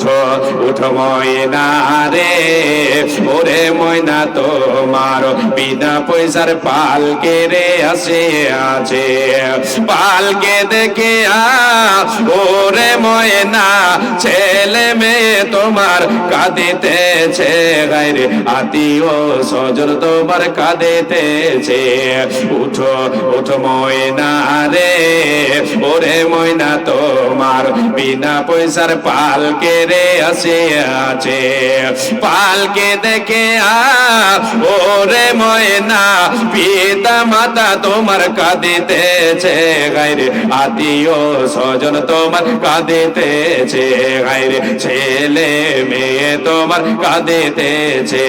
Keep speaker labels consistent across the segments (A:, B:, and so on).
A: উঠো উঠো ময়না রে। ওরে ময়না, তোমার বিনা পয়সার পালকে রে আসে আছে পালকে দেখে ওরে ময়না, ছেলে মেয়ে তোমার কাঁদিতেছে। গাইরে আত্মীয় সজন তোমার কাঁদিতেছে। উঠো উঠো ময়না রে। ওরে ময়না, তোমার বিনা পয়সার পালকে রে আসে আছে। পালকে দেখে আ, ওরে ময়না পিতা মাতা তোমার কাঁদিতেছে, গাইরে আত্মীয় স্বজন তোমার কাঁদিতেছে, গাইরে ছেলে মেয়ে তোমার কাঁদিতেছে।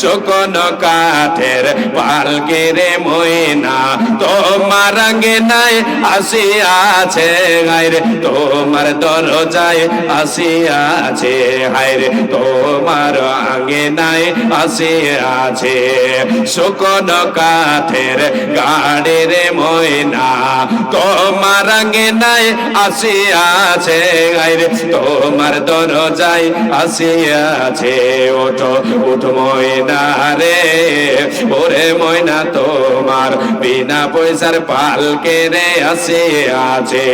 A: শোকন কাঠের পালকে রে ময়না, তোমার আগে নাই আসিয়াছে গাইরে তোমার দরজায় আসিয়াছে হাইরে তোমার আগে নাই আসিয়াছে। শোকন কাঠের গাড়ি রে ময়না, তোমার আগে নাই আসিয়াছে গাইরে তোমার দরজায় আসিয়াছে ওঠো, উঠ ময়না রে ওরে ময়না, তোমার বিনা পয়সার পালকে রে আসে, আছে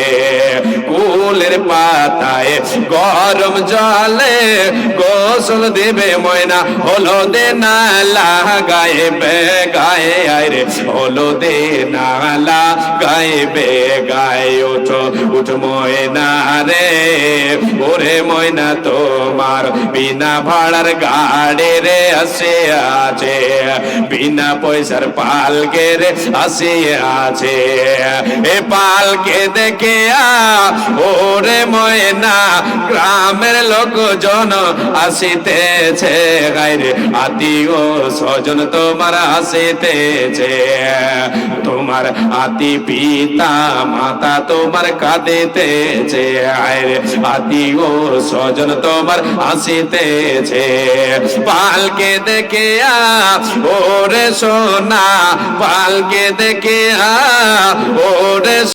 A: কুলের পাতায় গরম জলে। গোসল দেবে ময়না হলো দে গায়ে বে, গায়ে আরে হলো দে নালা গায়ে বে, গায়ে ওঠো, উঠ ময়না রে। ওরে ময়না, তোমার বিনা ভাড়ার গাড়ি রে আসে আছে বিনা পয়সার পালকে রে আসে আছে এ পালকে দেখে ওরে ময়না গ্রামের লোকজন আসিতেছে গাইরে আত্মীয় স্বজন তোমার আসিতেছে তোমার আতি পিতা, মাতা তোমার কাঁদিতেছে আয়রে আতি ও স্বজন তোমার আসিতেছে পালকে দেখে আ ওরে সোনা, পালকে দেখে আ ওরে